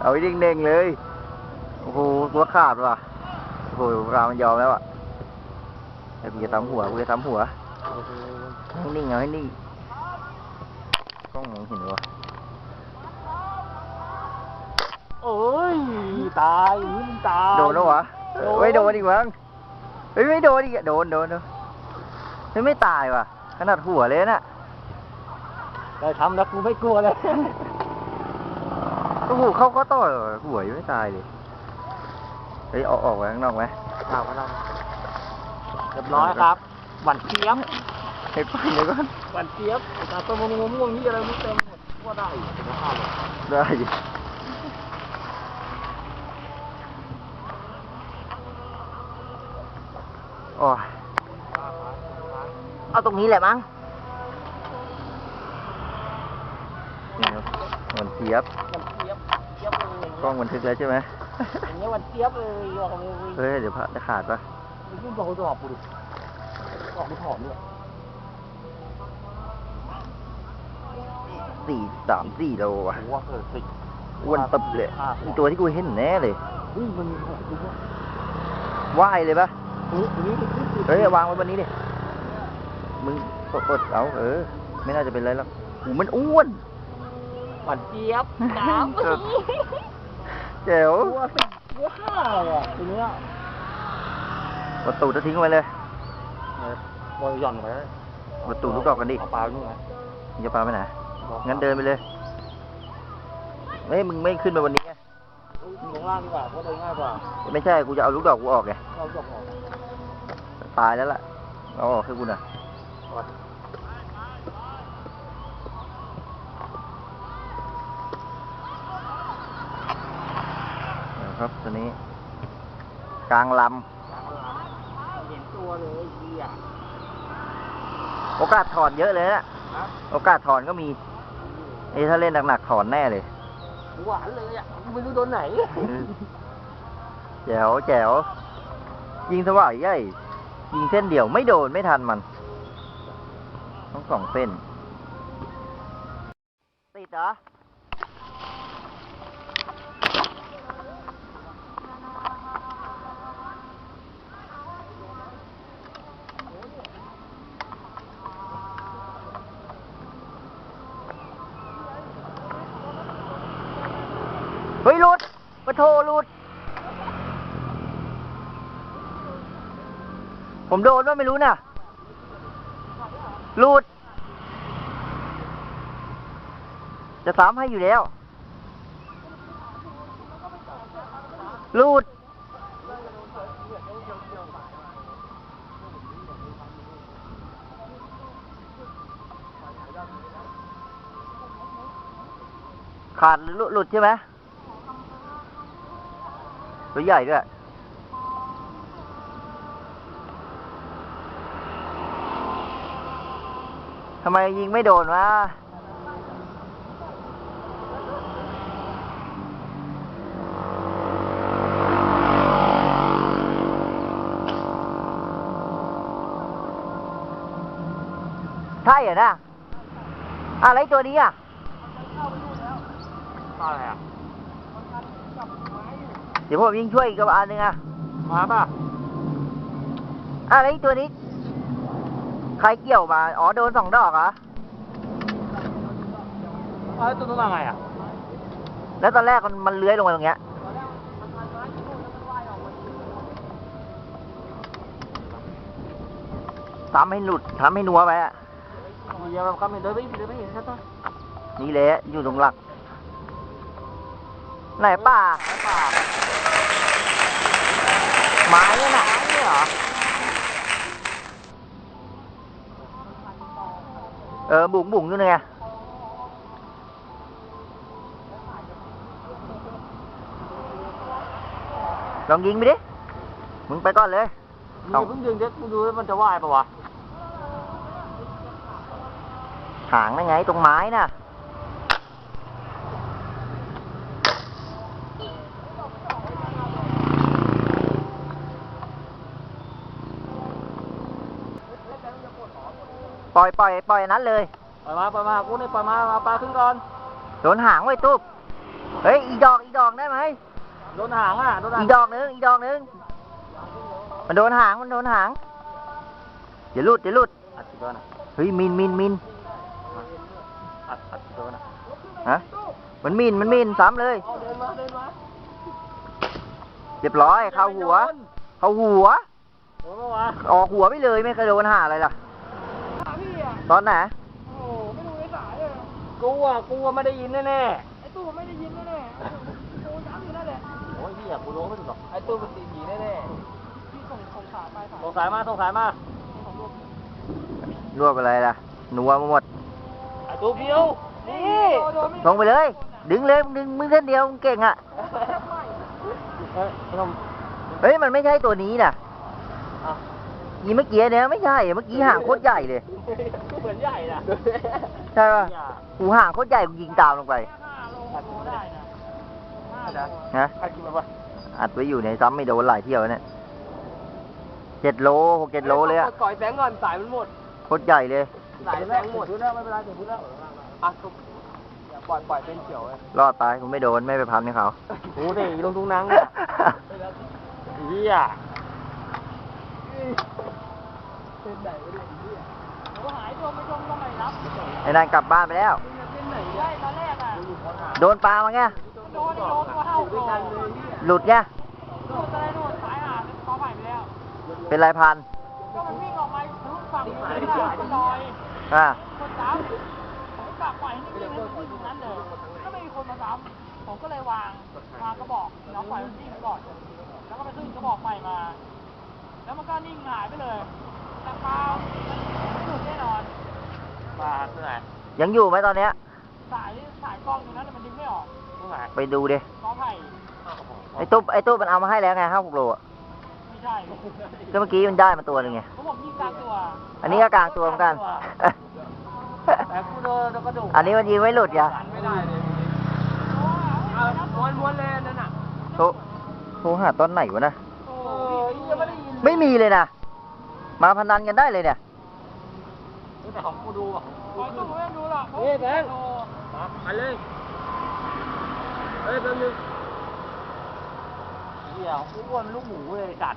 เอาไว้เด้งๆเลย โอ้โหตัวขาดว่ะ โอ้โหรามันยอมแล้วอะแต่กูจะทำหัวกูจะทำหัวให้นิ่งเอาให้นิ่งกล้องมองเห็นวะโอ้ย ตายมึงตาย โดนแล้ววะโดนไม่โดนอีกมั้งเฮ้ยไม่โดนอีกอะโดนโดนโดนเฮ้ยไม่ตายว่ะ ขนาดหัวเลยน่ะได้ทำแล้วกูไม่กลัวเลย โอ้โหเขาก็ต่อหัวยังไม่ตายเลยเฮ้ยเอาออกไว้ข้างนอกไหมเอาไปลองเรียบร้อยครับ หวานเจี๊ยบให้ไปเลยก่อนหวานเจี๊ยบตาต้นมะม่วงม่วงนี่อะไรไม่เต็มหมดว่าได้อยู่ไม่พลาดเลยได้ดิโอ้ยเอาตรงนี้แหละมั้งนี่ ครับมันเทียบหวานเจี๊ยบเจี๊ยบเลยกล้องบันทึกแล้วใช่ไหมอย่างเงี้ยหวานเจี๊ยบเลยบอกเลยเฮ้ยเดี๋ยวพระจะขาดปะมึงพูดบอกจะออกกูดิออกกูถอนด้วยสี่สามสี่โลว่ะกูว่าเออสิอ้วนตึบเลยมีตัวที่กูเห็นแน่เลยอุ้ยมันมีของกูว่าว่ายเลยปะเฮ้ยอันนี้มันขึ้นสิเฮ้ยวางไว้บนนี้ดิมึงกดกดเอาเออ ไม่น่าจะเป็นไรหรอกหูมันอ้วน หวานเจี๊ยบน้ำเออเจ๋วกูว่าสิกูว่าห้าอะทีเนี้ยประตูจะทิ้งไว้เลยบอยหย่อนไปประตูลูกดอกกันดิเอาปลาลูกไหนมึงจะปาไปไหน งั้นเดินไปเลยเฮ้ยมึงไม่ขึ้นไปบนนี้ไงลงล่างดีกว่าเพราะเดินง่ายกว่า ไม่ใช่ กูจะเอาลูกดอกกูออกไงเราจบหมดตายแล้วล่ะ เอาออกให้กูหน่อย ครับตัวนี้ กลางลเห็นตัวเลยเฮียำโอกาสถอนเยอะเลยนะฮะโอกาสถอนก็มีไอ้ถ้าเล่นหนักๆถอนแน่เลย หวานเลยอะกูไม่รู้โดนไหนแจ๋วแจ๋วยิงสว่ายใหญ่ยิงเส้นเดียวไม่โดนไม่ทันมันต้องสองเส้นติดเหรอ เฮ้ยหลุดปะโทหลุด ผมโดนว่าไม่รู้น่ะหลุด จะซ้ำให้อยู่แล้วหลุด ขาดหรือหลุดหลุดใช่ไหมตัวใหญ่ด้วยำไมยิงไม่โดนวะใช่เหรอนะอะไรตัวนี้อะอะไรอะเดี๋ยวผมยิงช่วยอีกกับอันหนึงอะมาป่ะอะไรตัวนี้ ใครเกี่ยวมา อ๋อ โดนสองดอกเหรอ เอ้ยตัวนู้นมาไงอะแล้วตอนแรกมันมันเลื้อยลงมาตรงเนี้ย ทำให้หลุด ทำให้นัวไปอะเดี๋ยวเราเข้าไปเดินไปเดินไปเห็นชัดตัวนี่แหละ อยู่ตรงหลัก ไหนป่าป่าไม้นั่นน่ะเนี่ยเหรอ เออ บุ๋งบุ๋งอยู่ไงลองยิงไปดิ มึงไปก่อนเลยมึงอย่าเพิ่งดึงเด็กมึงดูว่ามันจะว่ายปะวะหางนั่นไงตรงไม้น่ะ ล่อยปล่อยปล่อยอันนั้นเลย ปล่อยมาปล่อยมากูนี่ปล่อยมาเอาปลาขึ้นก่อน โดนหางไว้ตุ๊บโเฮ้ยอีกดอกอีกดอกได้ไหมโดนหางอะโดนหางอีกดอกหนึงอีกดอกหนึงมันโดนหางมันโดนหางเดี๋ยวหลุดเดี๋ยวหลุดอัดตัวนะเฮ้ยมินมินมินอัดอัดตัวนะฮะมันมินมันมินซ้ำเลยเดินมาเดินมาเรียบร้อยเข้าหัว เข้าหัวโดนมาวะออกหัวไปเลยไม่เคยโดนหาอะไรล่ะพี่อะ ตอนไหนโอ้โหไม่ดูในสายเลยกูอะกูอะไม่ได้ยินแน่ไอ้ตู้ไม่ได้ยินแน่ๆกูย้ำอยู่นั่นแหละๆโอ้ยพี่อะกูรู้ไม่ถูกหรอกไอ้ตัวมันตีผีแน่พี่ส่งส่งสายไปสายๆส่งสายมาส่งสายมาของลูกรวบอะไรล่ะนัวมาหมดไอ้ตัวเดียวนี่โดนไม่ลงไปเลย ดึงเลยมึงดึงมือเส้นเดียวมึงเก่งอะเฮ้ยไอ้หนุ่มเฮ้ยมันไม่ใช่ตัวนี้น่ะอะ ยีเมื่อกี้เนี่ยไม่ใช่ เมื่อกี้ห่างโคตรใหญ่เลย เหมือนใหญ่นะใช่ป่ะกูห่างโคตรใหญ่กูยิงตามลงไปห้าโลหกโลได้นะห้าโลนะใครกินมาปะอัดไว้อยู่ในซ้ำไม่โดนหลายเที่ยวเนี่ยเจ็ดโลหกเจ็ดโลเลยอะก่อยแสงก่อนสายมันหมดโคตรใหญ่เลย สายแสงหมดพูดแล้วไม่เป็นไรถึงพูดแล้วอะทุกอย่าปล่อยปล่อยเป็นเขียวเลยรอดไปกูไม่โดนไม่ไปพันให้เขาโอ้ดิลงทุงนังเนี่ยเฮีย โอ้หายตัวไม่ชมก็ไม่รับไอ้นั่นกลับบ้านไปแล้วใช่ตอนแรกอะโดนปลามาไงโดนโดนตัวเท่าโลหลุดไงโดนอะไรโดนสายหาดขอใหม่ไปแล้ว เป็นไรพันก็มันวิ่งออกมาทะลุฝั่งนู้นเลยอะลอยอ่าคนซ้ำผมกลับปล่อยให้นิ่งๆให้มันวิ่งตรงนั้นเลยก็ไม่มีคนมาซ้ำผมก็เลยวางวางกระบอกแล้วปล่อยมันวิ่งไปก่อนแล้วก็ไปขึ้นกระบอกใหม่มา แล้วมันก็นิ่งหายไปเลยแต่ปลามันหลุดแน่นอนมาที่ไหนยังอยู่ไหมตอนเนี้ย สายสายกล้องตรงนั้นมันดึงไม่ออกที่ไหนไปดูดิกอไผ่ไอ้ตุ๊บไอ้ตุ๊บมันเอามาให้แล้วไงห้าหกโลอะไม่ใช่ก็เมื่อกี้มันได้มาตัวหนึงไง ผมบอกยิงกลางตัวอันนี้ก็กลางตัวเหมือนกัน แต่กูโดนกระดูกอันนี้มันยิงไม่หลุดไงไม่ได้เลยเอาม้วนม้วนเลยนั่นน่ะ โทรโทรหาตอนไหนวะนะโอ้เออยัง ไม่ได้ยินไม่มีเลยนะ มาพนันกันได้เลยเนี่ย แต่ของกูดูอะปล่อยตู้ไม่ต้องดูหรอกเฮ้ยแบงค์ไปเลย เฮ้ยแป๊บนึงเดี๋ยวกูอ้วนลูกหมูเลยจัด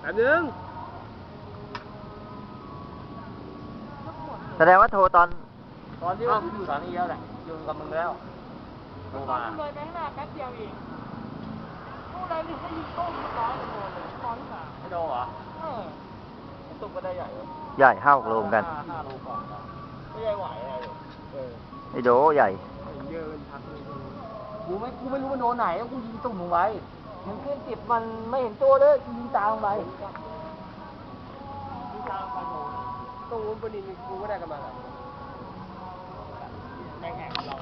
แป๊บนึงแสดงว่าโทรตอน ตอนที่ว่ากูอยู่สถานีแล้วแหละอยู่กับมึงแล้วโทรตอมานเลยไปข้างหน้าแป๊บเดียวเองตู้ใดถึงได้ยิงโต้มเรียบร้อยเลยโดนเลย ตอนที่สามไม่โดนเหรอเออตุกก็ได้ใหญ่เหรอใหญ่ห้าหกโลเหมือนกันห้าห้าโลกว่านะไม่ใหญ่ไหวอะไรเลยเออไอ้โดใหญ่เยอะเป็นพักเลยกูไม่กูไม่รู้มันโดนไหนกูยิงตุ่มลงไปมันขึ้นติดมันไม่เห็นตัวเลยกูยิงตามลงไปยิงตามลงไปโดนตู้มันปนินกูก็ได้กันมาแม่งแหกเรา